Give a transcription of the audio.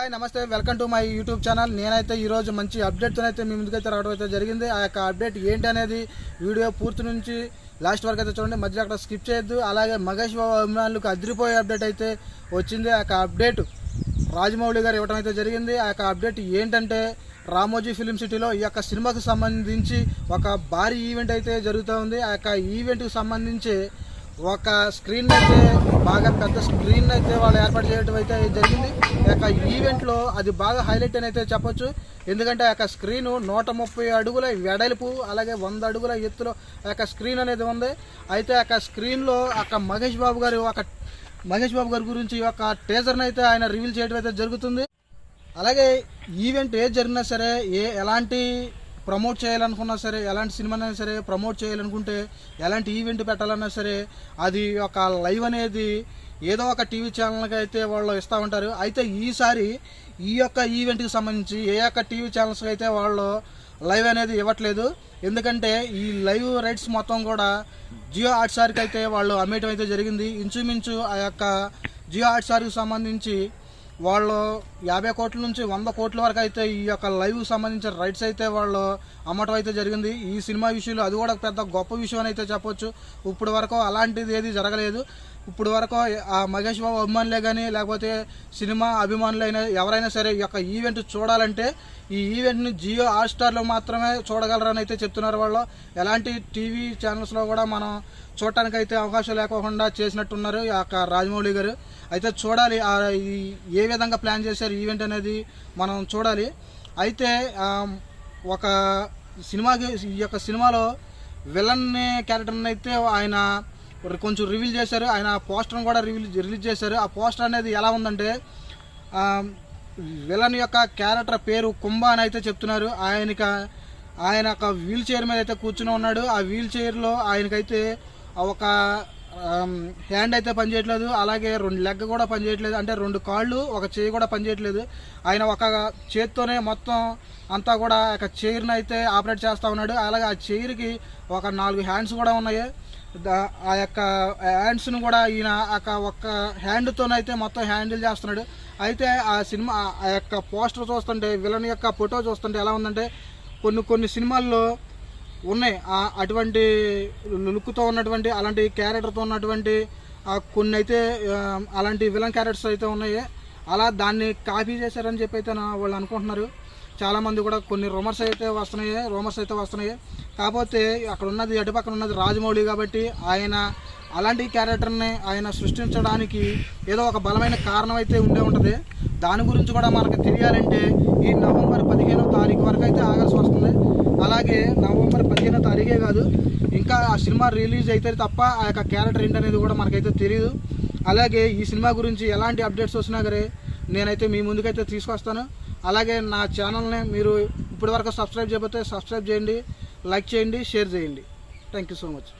Hi నమస్తే welcome to my YouTube channel. నేనైతే ఈరోజు మంచి అప్డేట్తో అయితే మీ ముందుకైతే రావడం అయితే జరిగింది. ఆ యొక్క అప్డేట్ ఏంటి అనేది వీడియో పూర్తి నుంచి లాస్ట్ వరకు అయితే చూడండి. మధ్యలో అక్కడ స్కిప్ చేయొద్దు. అలాగే మహేష్ బాబు అభిమానులకు అదిరిపోయే అప్డేట్ అయితే వచ్చింది. ఆ యొక్క అప్డేట్ రాజమౌళి గారు ఇవ్వడం అయితే జరిగింది. ఆ యొక్క అప్డేట్ ఏంటంటే రామోజీ ఫిలిం సిటీలో ఈ యొక్క సినిమాకు సంబంధించి ఒక భారీ ఈవెంట్ అయితే జరుగుతూ ఉంది. ఆ యొక్క ఈవెంట్కి సంబంధించి ఒక స్క్రీన్ అయితే బాగా పెద్ద స్క్రీన్ అయితే వాళ్ళు ఏర్పాటు చేయడం అయితే జరిగింది. ఈ యొక్క ఈవెంట్లో అది బాగా హైలైట్ అని అయితే చెప్పొచ్చు. ఎందుకంటే ఆ యొక్క స్క్రీన్ నూట ముప్పై అడుగుల వెడల్పు అలాగే వంద అడుగుల ఎత్తులో ఆ యొక్క స్క్రీన్ అనేది ఉంది. అయితే ఆ యొక్క స్క్రీన్లో అక్క మహేష్ బాబు గారు ఒక మహేష్ బాబు గారి గురించి ఒక టేజర్ని అయితే ఆయన రివీల్ చేయడం అయితే జరుగుతుంది. అలాగే ఈవెంట్ ఏ జరిగినా సరే ఏ ఎలాంటి ప్రమోట్ చేయాలనుకున్నా సరే ఎలాంటి సినిమానైనా సరే ప్రమోట్ చేయాలనుకుంటే ఎలాంటి ఈవెంట్ పెట్టాలన్నా సరే అది ఒక లైవ్ అనేది ఏదో ఒక టీవీ ఛానల్కి అయితే వాళ్ళు ఇస్తూ ఉంటారు. అయితే ఈసారి ఈ యొక్క ఈవెంట్కి సంబంధించి ఏ యొక్క టీవీ ఛానల్స్కి అయితే వాళ్ళు లైవ్ అనేది ఇవ్వట్లేదు. ఎందుకంటే ఈ లైవ్ రైట్స్ మొత్తం కూడా జియో హాట్స్టార్కి అయితే వాళ్ళు అమ్మేయటం అయితే జరిగింది. ఇంచుమించు ఆ యొక్క జియో హాట్స్టార్కి సంబంధించి వాళ్ళు యాభై కోట్ల నుంచి వంద కోట్ల వరకు అయితే ఈ యొక్క లైవ్ సంబంధించిన రైట్స్ అయితే వాళ్ళు అమ్మటం అయితే జరిగింది. ఈ సినిమా విషయంలో అది కూడా పెద్ద గొప్ప విషయం అని అయితే చెప్పొచ్చు. ఇప్పుడు వరకు అలాంటిది ఏది జరగలేదు. ఇప్పుడు వరకు ఆ మహేష్ బాబు అభిమానులే కానీ లేకపోతే సినిమా అభిమానులైనా ఎవరైనా సరే ఈ యొక్క ఈవెంట్ చూడాలంటే ఈ ఈవెంట్ని జియో హాట్స్టార్లో మాత్రమే చూడగలరని అయితే చెప్తున్నారు వాళ్ళు. ఎలాంటి టీవీ ఛానల్స్లో కూడా మనం చూడటానికి అయితే అవకాశం లేకుండా చేసినట్టున్నారు ఈ యొక్క రాజమౌళి గారు. అయితే చూడాలి ఏ విధంగా ప్లాన్ చేశారు ఈవెంట్ అనేది మనం చూడాలి. అయితే ఒక సినిమాకి ఈ యొక్క సినిమాలో విలన్ క్యారెక్టర్ని అయితే ఆయన కొంచెం రివీల్ చేశారు. ఆయన పోస్టర్ని కూడా రివీల్ రిలీజ్ చేశారు. ఆ పోస్టర్ అనేది ఎలా ఉందంటే విలన్ యొక్క క్యారెక్టర్ పేరు కుంభ అని అయితే చెప్తున్నారు. ఆయనక ఆయన ఒక వీల్ చైర్ మీద అయితే కూర్చుని ఉన్నాడు. ఆ వీల్ చైర్లో ఆయనకైతే ఒక హ్యాండ్ అయితే పనిచేయట్లేదు అలాగే రెండు లెగ్ కూడా పనిచేయట్లేదు. అంటే రెండు కాళ్ళు ఒక చేయి కూడా పనిచేయట్లేదు. ఆయన ఒక చేత్తోనే మొత్తం అంతా కూడా ఒక చైర్ని అయితే ఆపరేట్ చేస్తూ ఉన్నాడు. అలాగే ఆ చైర్కి ఒక నాలుగు హ్యాండ్స్ కూడా ఉన్నాయి. ఆ యొక్క హ్యాండ్స్ను కూడా ఈయన ఒక ఒక్క హ్యాండ్తోనైతే మొత్తం హ్యాండిల్ చేస్తున్నాడు. అయితే ఆ సినిమా ఆ యొక్క పోస్టర్ చూస్తుంటే విలన్ యొక్క ఫోటో చూస్తుంటే ఎలా ఉందంటే కొన్ని కొన్ని సినిమాల్లో ఉన్నాయి. అటువంటి లుక్తో ఉన్నటువంటి అలాంటి క్యారెక్టర్తో ఉన్నటువంటి కొన్ని అయితే అలాంటి విలన్ క్యారెక్టర్స్ అయితే ఉన్నాయి. అలా దాన్ని కాపీ చేశారని చెప్పి అయితే నా- వాళ్ళు అనుకుంటున్నారు. చాలామంది కూడా కొన్ని రూమర్స్ అయితే వస్తున్నాయి రూమర్స్ అయితే వస్తున్నాయి. కాకపోతే అక్కడ ఉన్నది అటు పక్కన ఉన్నది రాజమౌళి కాబట్టి ఆయన అలాంటి క్యారెక్టర్ని ఆయన సృష్టించడానికి ఏదో ఒక బలమైన కారణం అయితే ఉండే ఉంటుంది. దాని గురించి కూడా మనకు తెలియాలంటే ఈ నవంబర్ పదిహేనవ తారీఖు వరకు అయితే ఆగాల్సి వస్తుంది. అలాగే నవంబర్ పదిహేనో తారీఖే కాదు. ఇంకా ఆ సినిమా రిలీజ్ అయితే తప్ప ఆ యొక్క క్యారెక్టర్ ఏంటనేది కూడా మనకైతే తెలియదు అలాగే ఈ సినిమా గురించి ఎలాంటి అప్డేట్స్ వచ్చినా సరే నేనైతే మీ ముందుకైతే తీసుకొస్తాను. అలాగే నా ఛానల్ని మీరు ఇప్పటివరకు సబ్స్క్రైబ్ చేయకపోతే సబ్స్క్రైబ్ చేయండి లైక్ చేయండి షేర్ చేయండి. Thank you so much